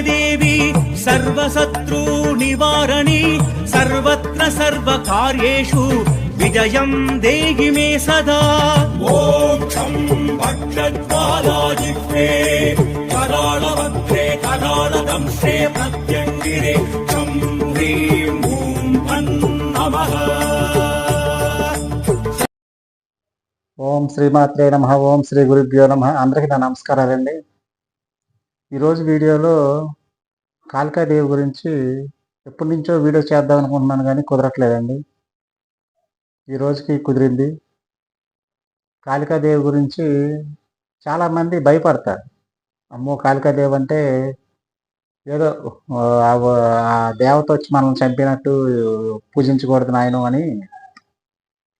దేవి సర్వశత్రూ నివారణి సర్వత్ర సర్వకార్యేషు విజయం దేహి మే సదా. మోక్షం భక్షజ్వాలాజిహ్వే కరాళవక్త్రే కరాళదంశ్రే ప్రత్యంగిరే క్షం హ్రీం భూం ఫన్ నమః. ఓం శ్రీమాత్రే నమ ఓం శ్రీ గురుభ్యో నమ. అందరికీ నా నమస్కారాలండి. ఈరోజు వీడియోలో కాళికాదేవి గురించి ఎప్పటి నుంచో వీడియో చేద్దాం అనుకుంటున్నాను కానీ కుదరట్లేదండి. ఈ రోజుకి కుదిరింది. కాళికాదేవి గురించి చాలామంది భయపడతారు. అమ్మో కాళికాదేవి అంటే ఏదో ఆ దేవత వచ్చి మనల్ని చంపినట్టు పూజించకూడదు నాయను అని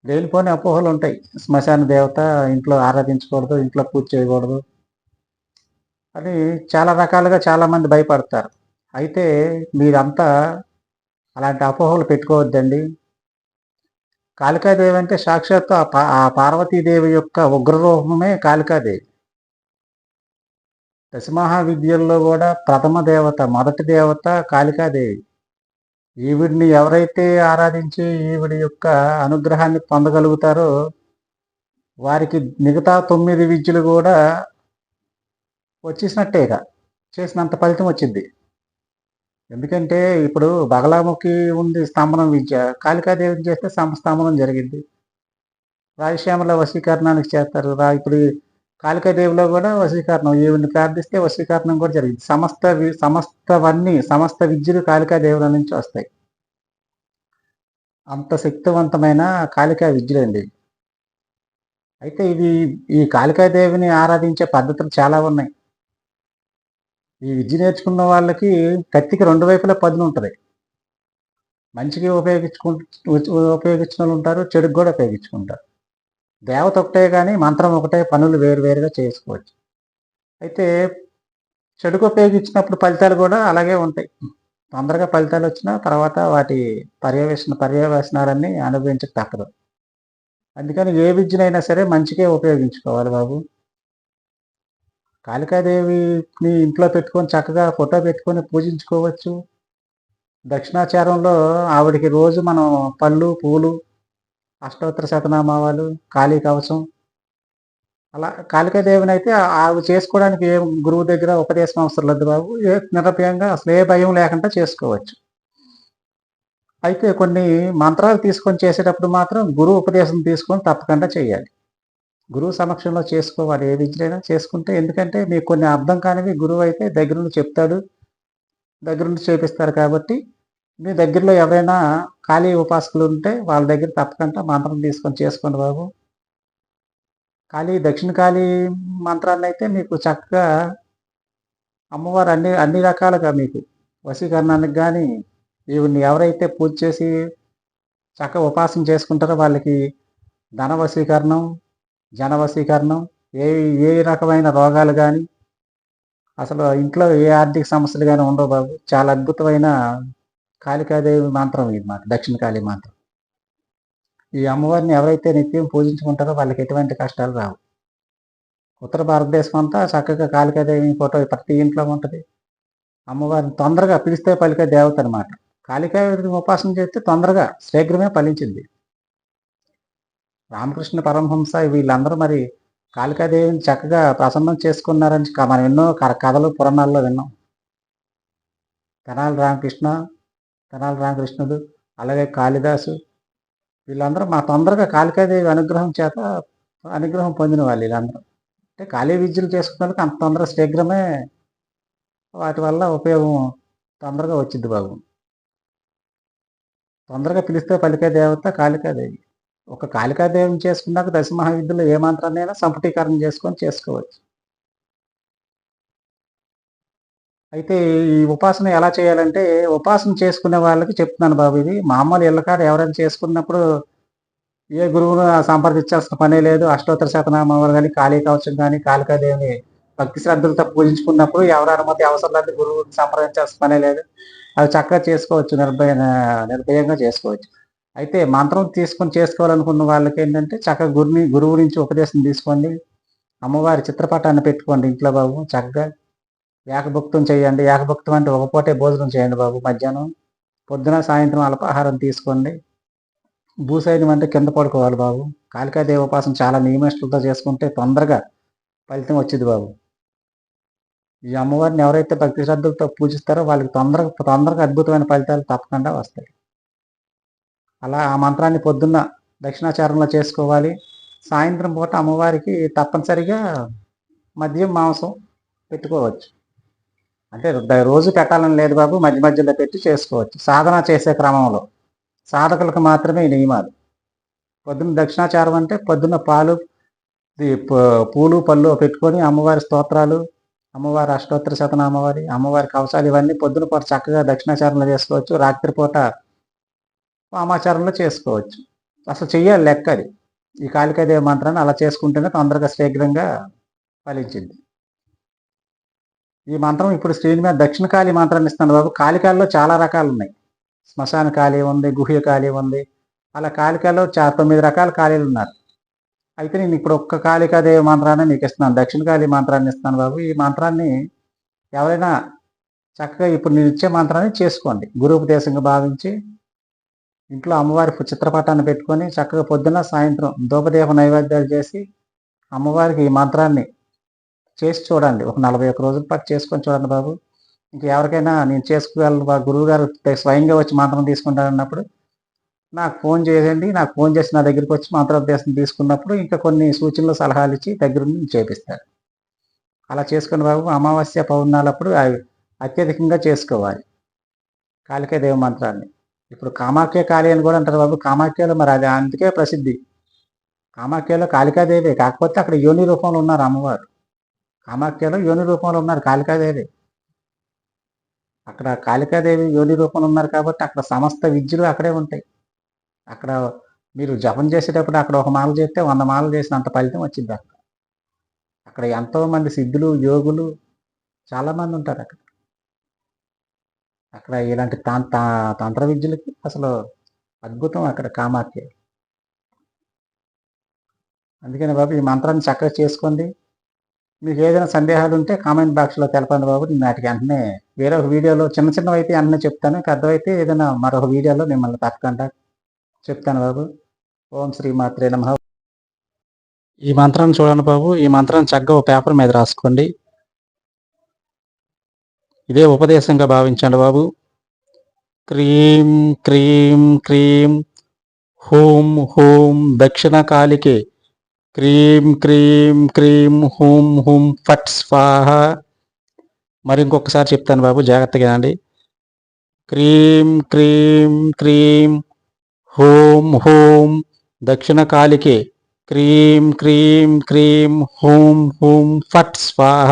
లేనిపోని అపోహలు ఉంటాయి. శ్మశాన దేవత ఇంట్లో ఆరాధించకూడదు ఇంట్లో పూజ చేయకూడదు. అని చాలా రకాలుగా చాలామంది భయపడతారు. అయితే మీరంతా అలాంటి అపోహలు పెట్టుకోవద్దండి. కాళికాదేవి అంటే సాక్షాత్తు ఆ పార్వతీదేవి యొక్క ఉగ్రరూపమే కాళికాదేవి. దశమహా విద్యల్లో కూడా ప్రథమ దేవత మొదటి దేవత కాళికాదేవి. ఈవిడిని ఎవరైతే ఆరాధించి ఈవిడి యొక్క అనుగ్రహాన్ని పొందగలుగుతారో వారికి మిగతా తొమ్మిది విద్యలు కూడా వచ్చేసినట్టేగా చేసినంత ఫలితం వచ్చింది. ఎందుకంటే ఇప్పుడు బగలాముఖి ఉంది స్తంభనం విద్య. కాళికాదేవిని చేస్తే సం- స్తంభనం జరిగింది. రాయశ్యామల వశీకరణానికి చేస్తారు. రా ఇప్పుడు కాళికాదేవిలో కూడా వశీకరణం. ఈవిని ప్రార్థిస్తే వశీకరణం కూడా జరిగింది. సమస్త సమస్తవన్నీ సమస్త విద్యలు కాళికాదేవుల నుంచి వస్తాయి. అంత శక్తివంతమైన కాళికా విద్యలండి. అయితే ఇది ఈ కాళికాదేవిని ఆరాధించే పద్ధతులు చాలా ఉన్నాయి. ఈ విద్య నేర్చుకున్న వాళ్ళకి కత్తికి రెండు వైపులా పదులు ఉంటుంది. మంచికి ఉపయోగించుకు ఉపయోగించిన వాళ్ళు ఉంటారు చెడుకు కూడా ఉపయోగించుకుంటారు. దేవత ఒకటే కానీ మంత్రం ఒకటే పనులు వేరు వేరుగా చేసుకోవచ్చు. అయితే చెడుకు ఉపయోగించినప్పుడు ఫలితాలు కూడా అలాగే ఉంటాయి. తొందరగా ఫలితాలు వచ్చినా తర్వాత వాటి పర్యవేక్షణ పర్యవేక్షణాలన్నీ అనుభవించక తప్పదు. అందుకని ఏ విద్యనైనా సరే మంచికే ఉపయోగించుకోవాలి బాబు. కాళికాదేవిని ఇంట్లో పెట్టుకొని చక్కగా ఫోటో పెట్టుకొని పూజించుకోవచ్చు. దక్షిణాచారంలో ఆవిడికి రోజు మనం పళ్ళు పూలు అష్టోత్తర శతనామావాలు కాళీ కవచం అలా కాళికాదేవిని అయితే ఆవి చేసుకోవడానికి ఏ గురువు దగ్గర ఉపదేశం అవసరం లేదు బాబు. ఏ నిర్భయంగా అసలు ఏ భయం లేకుండా చేసుకోవచ్చు. అయితే కొన్ని మంత్రాలు తీసుకొని చేసేటప్పుడు మాత్రం గురువు ఉపదేశం తీసుకొని తప్పకుండా చేయాలి. గురువు సమక్షంలో చేసుకోవాలి. ఏ విద్యలైనా చేసుకుంటే ఎందుకంటే మీకు కొన్ని అర్థం కానివి గురువు అయితే దగ్గరుండి చెప్తాడు. దగ్గరుండి చేపిస్తారు కాబట్టి మీ దగ్గరలో ఎవరైనా ఖాళీ ఉపాసకులు ఉంటే వాళ్ళ దగ్గర తప్పకుండా మంత్రం తీసుకొని చేసుకోండి బాబు. ఖాళీ దక్షిణ ఖాళీ మంత్రాన్ని అయితే మీకు చక్కగా అమ్మవారు అన్ని అన్ని రకాలుగా మీకు వశీకరణానికి కానీ ఈవిని ఎవరైతే పూజ చేసి చక్కగా ఉపాసన చేసుకుంటారో వాళ్ళకి ధన వశీకరణం జనవశీకరణం ఏ ఏ రకమైన రోగాలు కానీ అసలు ఇంట్లో ఏ ఆర్థిక సమస్యలు కానీ ఉండవు బాబు. చాలా అద్భుతమైన కాళికాదేవి మంత్రం ఇది మాట దక్షిణ కాళీ మంత్రం. ఈ అమ్మవారిని ఎవరైతే నిత్యం పూజించుకుంటారో వాళ్ళకి ఎటువంటి కష్టాలు రావు. ఉత్తర భారతదేశం అంతా చక్కగా కాళికాదేవి ఫోటో ప్రతి ఇంట్లో ఉంటుంది. అమ్మవారిని తొందరగా పిలిస్తే పలికే దేవత అనమాట కాళికాదేవిని ఉపాసన చేస్తే తొందరగా శీఘ్రమే ఫలించింది. రామకృష్ణ పరమహంస వీళ్ళందరూ మరి కాళికాదేవిని చక్కగా ప్రసన్నం చేసుకున్నారని క- మనం ఎన్నో కథలు పురాణాల్లో విన్నాం. తెనాలి రామకృష్ణ తెనాలి రామకృష్ణుడు అలాగే కాళిదాసు వీళ్ళందరూ మా తొందరగా కాళికాదేవి అనుగ్రహం చేత అనుగ్రహం పొందిన వాళ్ళు వీళ్ళందరూ. అంటే కాళీ విద్యలు చేసుకున్నందుకు అంత తొందర శీఘ్రమే వాటి వల్ల ఉపయోగం తొందరగా వచ్చింది బాబు. తొందరగా పిలిస్తే పలికే దేవత కాళికాదేవి. ఒక కాళికాదేవిని చేసుకున్నాక దశ మహావిద్యలో ఏ మంత్రాన్నైనా సంపుటీకరణ చేసుకొని చేసుకోవచ్చు. అయితే ఈ ఉపాసన ఎలా చేయాలంటే ఉపాసన చేసుకునే వాళ్ళకి చెప్తున్నాను బాబు ఇది. మామూలు ఇళ్ళకాడ ఎవరైనా చేసుకున్నప్పుడు ఏ గురువును సంప్రదించాల్సిన పనే లేదు. అష్టోత్తర శతనామాలు కానీ కాళీ కవచం కానీ కాళికాదేవిని భక్తి శ్రద్ధలతో పూజించుకున్నప్పుడు ఎవరి అనుమతి అవసరం లేదు గురువుని సంప్రదించాల్సిన పనే లేదు. అవి చక్కగా చేసుకోవచ్చు నిర్భయ నిర్భయంగా చేసుకోవచ్చు. అయితే మంత్రం తీసుకొని చేసుకోవాలనుకున్న వాళ్ళకి ఏంటంటే చక్కగా గురుని గురువు నుంచి ఉపదేశం తీసుకోండి. అమ్మవారి చిత్రపటాన్ని పెట్టుకోండి ఇంట్లో బాబు చక్కగా ఏకభుక్తం చేయండి. ఏకభుక్తం అంటే ఒక పూటే భోజనం చేయండి బాబు మధ్యాహ్నం. పొద్దున సాయంత్రం అల్పాహారం తీసుకోండి. భూసైన్యం అంటే కింద పడుకోవాలి బాబు. కాళికాదేవి ఉపాసన చాలా నియమిష్టలతో చేసుకుంటే తొందరగా ఫలితం వచ్చింది బాబు. ఈ అమ్మవారిని ఎవరైతే భక్తి శ్రద్ధలతో పూజిస్తారో వాళ్ళకి తొందరగా తొందరగా అద్భుతమైన ఫలితాలు తప్పకుండా వస్తాయి. అలా ఆ మంత్రాన్ని పొద్దున్న దక్షిణాచారంలో చేసుకోవాలి. సాయంత్రం పూట అమ్మవారికి తప్పనిసరిగా మద్యం మాంసం పెట్టుకోవచ్చు. అంటే రోజు పెట్టాలని లేదు బాబు మధ్య మధ్యలో పెట్టి చేసుకోవచ్చు. సాధన చేసే క్రమంలో. సాధకులకు మాత్రమే ఈ నియమాలు. పొద్దున్న దక్షిణాచారం అంటే పొద్దున్న పాలు ఇది పూలు పళ్ళు పెట్టుకొని అమ్మవారి స్తోత్రాలు అమ్మవారి అష్టోత్తర శతన అమ్మవారి అమ్మవారి కవచాలు ఇవన్నీ పొద్దున పూట చక్కగా దక్షిణాచారంలో చేసుకోవచ్చు. రాత్రిపూట వామాచారంలో చేసుకోవచ్చు. అసలు చెయ్యాలి లెక్క అది ఈ కాళికాదేవి మంత్రాన్ని అలా చేసుకుంటేనే తొందరగా శీఘ్రంగా ఫలించింది. ఈ మంత్రం ఇప్పుడు స్క్రీన్ మీద దక్షిణ కాళీ మంత్రాన్ని ఇస్తాను బాబు. కాళికాల్లో చాలా రకాలు ఉన్నాయి శ్మశాన కాళీ ఉంది గుహ్య కాళీ ఉంది. అలా కాళికాల్లో చా తొమ్మిది రకాల ఖాళీలు ఉన్నారు. అయితే నేను ఇప్పుడు ఒక్క కాళికాదేవి మంత్రాన్ని మీకు ఇస్తున్నాను. దక్షిణ కాళీ మంత్రాన్ని ఇస్తాను బాబు. ఈ మంత్రాన్ని ఎవరైనా చక్కగా ఇప్పుడు నేను ఇచ్చే మంత్రాన్ని చేసుకోండి. గురూపదేశంగా భావించి ఇంట్లో అమ్మవారి చిత్రపటాన్ని పెట్టుకొని చక్కగా పొద్దున సాయంత్రం ధూపదీప నైవేద్యాలు చేసి అమ్మవారికి ఈ మంత్రాన్ని చేసి చూడండి. ఒక నలభై ఒక్క రోజుల పాటు చేసుకొని చూడండి బాబు. ఇంక ఎవరికైనా నేను చేసుకోగలను మా గురువు గారు స్వయంగా వచ్చి మంత్రం తీసుకుంటానన్నప్పుడు నాకు ఫోన్ చేయండి. నాకు ఫోన్ చేసి నా దగ్గరికి వచ్చి మంత్రోపదేశం తీసుకున్నప్పుడు ఇంకా కొన్ని సూచనలు సలహాలు ఇచ్చి దగ్గర నుండి చేపిస్తారు. అలా చేసుకుని బాబు అమావాస్య పౌర్ణాలప్పుడు అవి అత్యధికంగా చేసుకోవాలి. కాళికాదేవి మంత్రాన్ని. ఇప్పుడు కామాఖ్య కాళీ అని కూడా అంటారు బాబు. కామాఖ్యలో మరి అది అందుకే ప్రసిద్ధి. కామాఖ్యలో కాళికాదేవి. కాకపోతే అక్కడ యోని రూపంలో ఉన్నారు అమ్మవారు. కామాఖ్యలో యోని రూపంలో ఉన్నారు కాళికాదేవి. అక్కడ కాళికాదేవి యోని రూపంలో ఉన్నారు కాబట్టి అక్కడ సమస్త విద్యలు అక్కడే ఉంటాయి. అక్కడ మీరు జపం చేసేటప్పుడు అక్కడ ఒక మాల చేస్తే వంద మాలలు చేసినంత ఫలితం వచ్చింది అక్కడ. అక్కడ ఎంతో మంది సిద్ధులు యోగులు చాలామంది ఉంటారు అక్కడ. అక్కడ ఇలాంటి తా- తంత్ర విద్యలకి అసలు అద్భుతం అక్కడ కామాఖ్య. అందుకని బాబు ఈ మంత్రాన్ని చక్కగా చేసుకోండి. మీకు ఏదైనా సందేహాలు ఉంటే కామెంట్ బాక్స్లో తెలపండి బాబు. నేను వాటికి వెంటనే వేరే ఒక వీడియోలో చిన్న చిన్నవి అయితే వెంటనే చెప్తాను. పెద్దవైతే ఏదైనా మరొక వీడియోలో మిమ్మల్ని తప్పకుండా చెప్తాను బాబు. ఓం శ్రీ మాత్రే నమ. ఈ మంత్రాన్ని చూడండి బాబు. ఈ మంత్రాన్ని చక్కగా ఒక పేపర్ మీద రాసుకోండి. ఇదే ఉపదేశంగా భావించండి బాబు. క్రీం క్రీం క్రీం హూం హూం దక్షిణ కాలికే క్రీం క్రీం క్రీం హూం హూం ఫట్ స్వాహ. మరి ఇంకొకసారి చెప్తాను బాబు జాగ్రత్తగా అండి క్రీం క్రీం క్రీం హూం హూం దక్షిణ కాలికే క్రీం క్రీం క్రీం హూం హూం ఫట్ స్వాహ.